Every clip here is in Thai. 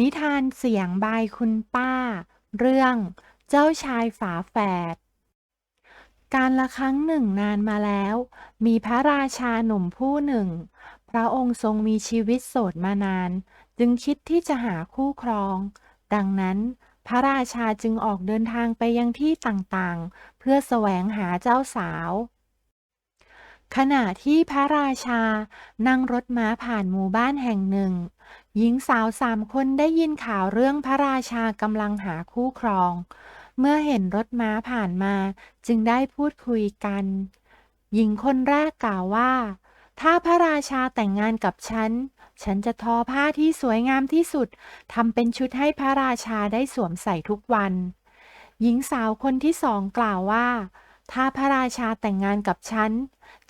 นิทานเสียงบายคุณป้า เรื่องเจ้าชายฝาแฝด การละครั้งหนึ่งนานมาแล้ว มีพระราชาหนุ่มผู้หนึ่ง พระองค์ทรงมีชีวิตโสดมานาน จึงคิดที่จะหาคู่ครอง ดังนั้น พระราชาจึงออกเดินทางไปยังที่ต่างๆ เพื่อแสวงหาเจ้าสาว ขณะที่พระราชา นั่งรถม้าผ่านหมู่บ้านแห่งหนึ่ง หญิงสาวสามคนได้ยินข่าวเรื่องพระราชากำลังหาคู่ครอง เมื่อเห็นรถม้าผ่านมา จึงได้พูดคุยกัน หญิงคนแรกกล่าวว่า ถ้าพระราชาแต่งงานกับฉัน ฉันจะทอผ้าที่สวยงามที่สุดทำเป็นชุดให้พระราชาได้สวมใส่ทุกวัน หญิงสาวคนที่สองกล่าวว่า ถ้าพระราชาแต่งงานกับฉัน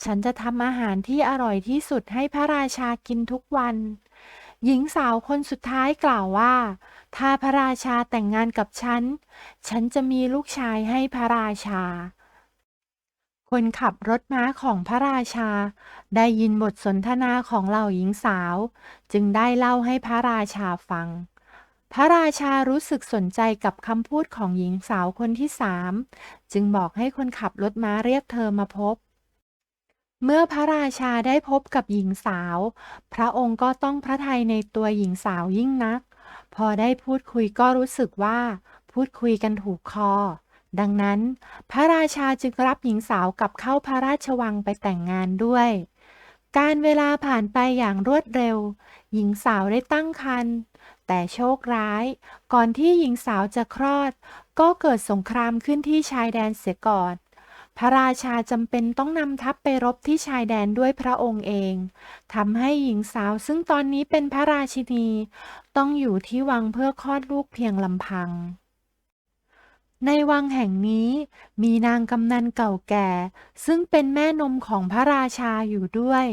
ฉันจะทำอาหารที่อร่อยที่สุดให้พระราชากินทุกวัน หญิงสาวคนสุดท้ายกล่าวว่า ถ้าพระราชาแต่งงานกับฉัน ฉันจะมีลูกชายให้พระราชา คนขับรถม้าของพระราชา ได้ยินบทสนทนาของเหล่าหญิงสาว จึงได้เล่าให้พระราชาฟัง พระราชารู้สึกสนใจกับคำพูดของหญิงสาวคนที่สามจึงบอกให้คนขับรถม้าเรียกเธอมาพบ เมื่อพระราชาได้พบกับหญิงสาว พระองค์ก็ต้องพระทัยในตัวหญิงสาวยิ่งนัก พอได้พูดคุยก็รู้สึกว่า พูดคุยกันถูกคอ ดังนั้น พระราชาจึงรับหญิงสาวกลับเข้าพระราชวังไปแต่งงานด้วยการเวลาผ่านไปอย่างรวดเร็ว หญิงสาวได้ตั้งครรภ์ แต่โชคร้าย ก่อนที่หญิงสาวจะคลอด ก็เกิดสงครามขึ้นที่ชายแดนเสียก่อน พระราชาจำเป็นต้องนำทัพไปรบที่ชายแดนด้วยพระองค์เองทำให้หญิงสาวซึ่งตอนนี้เป็นพระราชินี ต้องอยู่ที่วังเพื่อคลอดลูกเพียงลำพัง ในวังแห่งนี้มีนางกำนันเก่าแก่ ซึ่งเป็นแม่นมของพระราชาอยู่ด้วย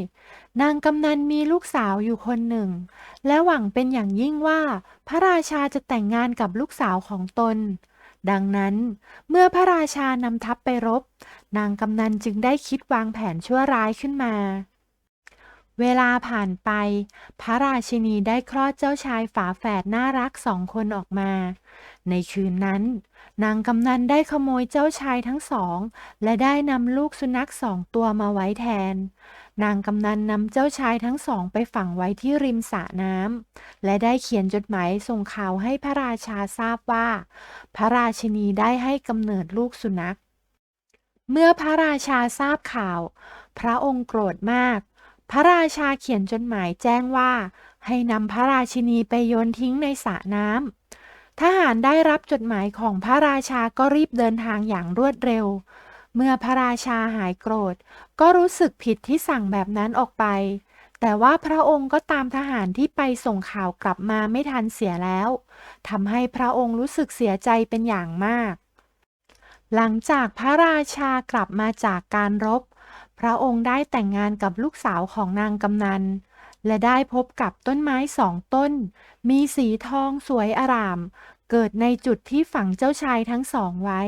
นางกำนันมีลูกสาวอยู่คนหนึ่ง และหวังเป็นอย่างยิ่งว่า พระราชาจะแต่งงานกับลูกสาวของตน ดังนั้น เมื่อพระราชานำทัพไปรบ นางกำนันจึงได้คิดวางแผนชั่วร้ายขึ้นมา เวลาผ่านไป พระราชินีได้คลอดเจ้าชายฝาแฝดน่ารักสองคนออกมา ในคืนนั้น นางกำนันได้ขโมยเจ้าชายทั้งสอง และได้นำลูกสุนัขสองตัวมาไว้แทน นางกำนันนำเจ้าชายทั้งสองไปฝังไว้ที่ริมสระน้ำและได้เขียนจดหมายส่งข่าวให้พระราชาทราบว่า พระราชินีได้ให้กำเนิดลูกสุนัข เมื่อพระราชาทราบข่าว พระองค์โกรธมาก พระราชาเขียนจดหมายแจ้งว่า ให้นำพระราชินีไปโยนทิ้งในสระน้ำทหารได้รับจดหมายของพระราชาก็รีบเดินทางอย่างรวดเร็ว เมื่อพระราชาหายโกรธ ก็รู้สึกผิดที่สั่งแบบนั้นออกไป แต่ว่าพระองค์ก็ตามทหารที่ไปส่งข่าวกลับมาไม่ทันเสียแล้วทำให้พระองค์รู้สึกเสียใจเป็นอย่างมาก หลังจากพระราชากลับมาจากการรบ พระองค์ได้แต่งงานกับลูกสาวของนางกำนัน และได้พบกับต้นไม้สองต้น มีสีทองสวยอร่าม เกิดในจุดที่ฝังเจ้าชายทั้งสองไว้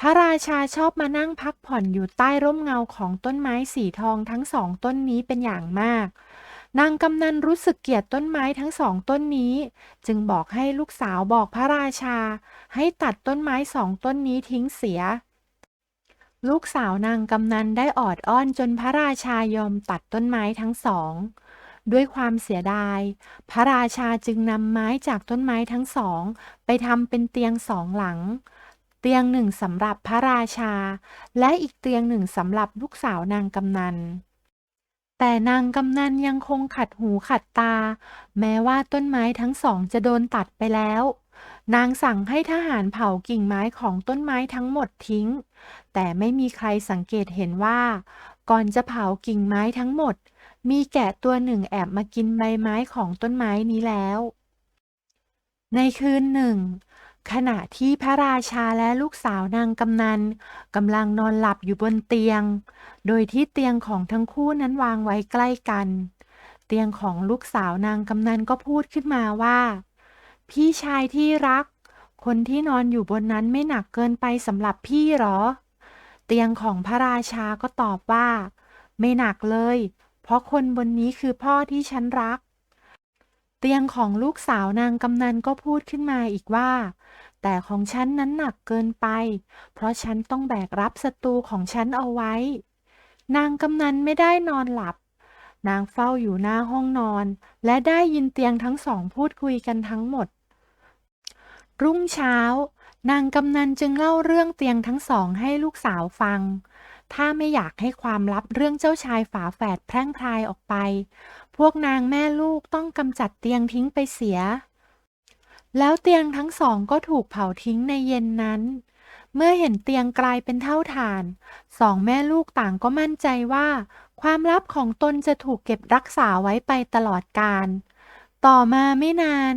พระราชาชอบมานั่งพักผ่อนอยู่ใต้ร่มเงาของต้นไม้สีทองทั้งสองต้นนี้เป็นอย่างมากนางกำนันรู้สึกเกลียดต้นไม้ทั้งสองต้นนี้ จึงบอกให้ลูกสาวบอกพระราชา ให้ตัดต้นไม้สองต้นนี้ทิ้งเสีย ลูกสาวนางกำนันได้ออดอ้อนจนพระราชายอมตัดต้นไม้ทั้งสอง ด้วยความเสียดาย พระราชาจึงนำไม้จากต้นไม้ทั้งสอง ไปทำเป็นเตียงสองหลัง เตียงหนึ่งสำหรับพระราชา และอีกเตียงหนึ่งสำหรับลูกสาวนางกำนัน แต่นางกำนันยังคงขัดหูขัดตา แม้ว่าต้นไม้ทั้งสองจะโดนตัดไปแล้ว นางสั่งให้ทหารเผากิ่งไม้ของต้นไม้ทั้งหมดทิ้ง แต่ไม่มีใครสังเกตเห็นว่า ก่อนจะเผากิ่งไม้ทั้งหมด มีแกะตัวหนึ่งแอบมากินใบไม้ของต้นไม้นี้แล้ว ในคืนหนึ่ง ขณะที่พระราชาและลูกสาวนางกำนันกำลังนอนหลับอยู่บนเตียง โดยที่เตียงของทั้งคู่นั้นวางไว้ใกล้กัน เตียงของลูกสาวนางกำนันก็พูดขึ้นมาว่า พี่ชายที่รัก คนที่นอนอยู่บนนั้นไม่หนักเกินไปสำหรับพี่หรอ เตียงของพระราชาก็ตอบว่า ไม่หนักเลย เพราะคนบนนี้คือพ่อที่ฉันรัก เตียงของลูกสาวนางกำนันก็พูดขึ้นมาอีกว่า แต่ของฉันนั้นหนักเกินไป เพราะฉันต้องแบกรับศัตรูของฉันเอาไว้ นางกำนันไม่ได้นอนหลับนางเฝ้าอยู่หน้าห้องนอน และได้ยินเตียงทั้งสองพูดคุยกันทั้งหมด รุ่งเช้า นางกำนันจึงเล่าเรื่องเตียงทั้งสองให้ลูกสาวฟัง ถ้าไม่อยากให้ความลับเรื่องเจ้าชายฝาแฝดแพร่งพรายออกไป พวกนางแม่ลูกต้องกำจัดเตียงทิ้งไปเสีย แล้วเตียงทั้งสองก็ถูกเผาทิ้งในเย็นนั้น เมื่อเห็นเตียงกลายเป็นเท่าฐาน สองแม่ลูกต่างก็มั่นใจว่า ความลับของตนจะถูกเก็บรักษาไว้ไปตลอดกาลต่อมาไม่นาน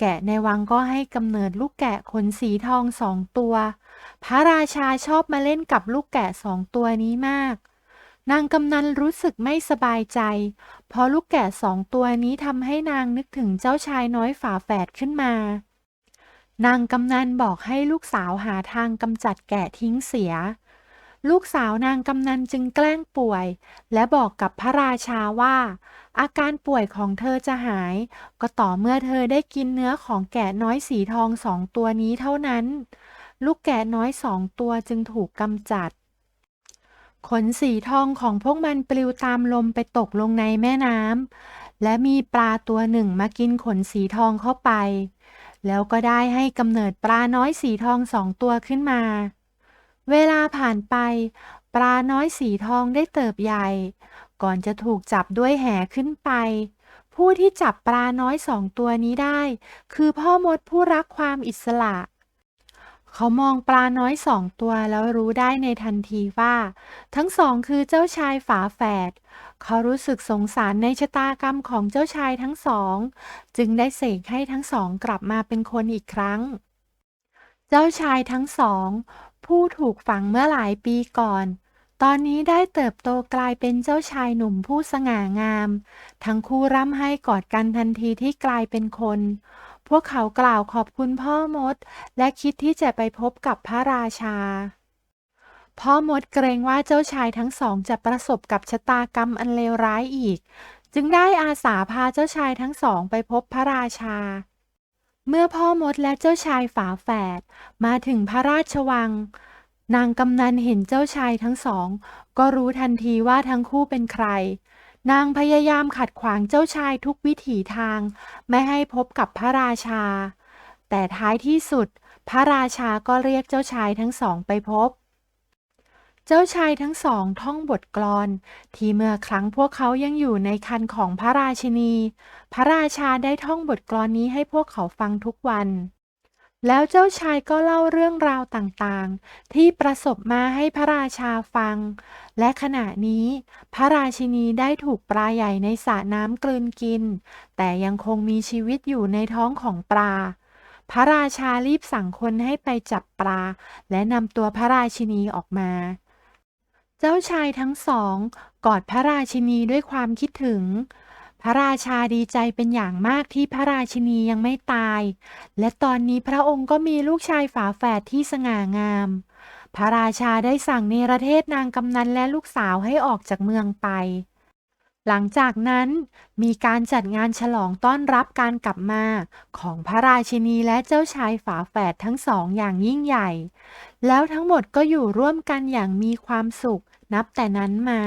แกะในวังก็ให้กำเนิดลูกแกะขนสีทองสองตัว พระราชาชอบมาเล่นกับลูกแกะสองตัวนี้มาก นางกำนันรู้สึกไม่สบายใจ เพราะลูกแกะสองตัวนี้ทำให้นางนึกถึงเจ้าชายน้อยฝาแฝดขึ้นมา นางกำนันบอกให้ลูกสาวหาทางกำจัดแกะทิ้งเสีย ลูกสาวนางกำนันจึงแกล้งป่วย และบอกกับพระราชาว่า อาการป่วยของเธอจะหาย ก็ต่อเมื่อเธอได้กินเนื้อของแกะน้อยสีทองสองตัวนี้เท่านั้น ลูกแกะน้อยสองตัวจึงถูกกำจัด ขนสีทองของพวกมันปลิวตามลมไปตกลงในแม่น้ำและมีปลาตัวหนึ่งมากินขนสีทองเข้าไป แล้วก็ได้ให้กำเนิดปลาน้อยสีทองสองตัวขึ้นมา เวลาผ่านไป ปลาน้อยสีทองได้เติบใหญ่ ก่อนจะถูกจับด้วยแหขึ้นไป ผู้ที่จับปลาน้อยสองตัวนี้ได้ คือพ่อมดผู้รักความอิสระ เขามองปลาน้อยสองตัวแล้วรู้ได้ในทันทีว่า ทั้งสองคือเจ้าชายฝาแฝด เขารู้สึกสงสารในชะตากรรมของเจ้าชายทั้งสอง จึงได้เสกให้ทั้งสองกลับมาเป็นคนอีกครั้ง เจ้าชายทั้งสอง ผู้ถูกฝังเมื่อหลายปีก่อน ตอนนี้ได้เติบโตกลายเป็นเจ้าชายหนุ่มผู้สง่างาม ทั้งคู่ร่ำไห้กอดกันทันทีที่กลายเป็นคน พวกเขากล่าวขอบคุณพ่อมด และคิดที่จะไปพบกับพระราชา พ่อมดเกรงว่าเจ้าชายทั้งสองจะประสบกับชะตากรรมอันเลวร้ายอีก จึงได้อาสาพาเจ้าชายทั้งสองไปพบพระราชา เมื่อพ่อมดและเจ้าชายฝาแฝดมาถึงพระราชวัง นางกำนันเห็นเจ้าชายทั้งสอง ก็รู้ทันทีว่าทั้งคู่เป็นใคร นางพยายามขัดขวางเจ้าชายทุกวิถีทาง ไม่ให้พบกับพระราชา แต่ท้ายที่สุด พระราชาก็เรียกเจ้าชายทั้งสองไปพบ เจ้าชายทั้งสองท่องบทกลอน ที่เมื่อครั้งพวกเขายังอยู่ในคันของพระราชินี พระราชาได้ท่องบทกลอนนี้ให้พวกเขาฟังทุกวัน แล้วเจ้าชายก็เล่าเรื่องราวต่างๆ ที่ประสบมาให้พระราชาฟัง และขณะนี้ พระราชินีได้ถูกปลาใหญ่ในสระน้ำกลืนกิน แต่ยังคงมีชีวิตอยู่ในท้องของปลาพระราชารีบสั่งคนให้ไปจับปลา และนำตัวพระราชินีออกมา จ้าชายทั้งสองกอดพระราชินีด้วยความคิดถึง พระราชาดีใจเป็นอย่างมากที่พระราชินียังไม่ตาย และตอนนี้พระองค์ก็มีลูกชายฝาแฝดที่สง่างาม พระราชาได้สั่งเนรเทศนางกำนันและลูกสาวให้ออกจากเมืองไป หลังจากนั้นมีการจัดงานฉลองต้อนรับการกลับมาของพระราชินีและเจ้าชายฝาแฝดทั้งสองอย่างยิ่งใหญ่ แล้วทั้งหมดก็อยู่ร่วมกันอย่างมีความสุขนับแต่นั้นมา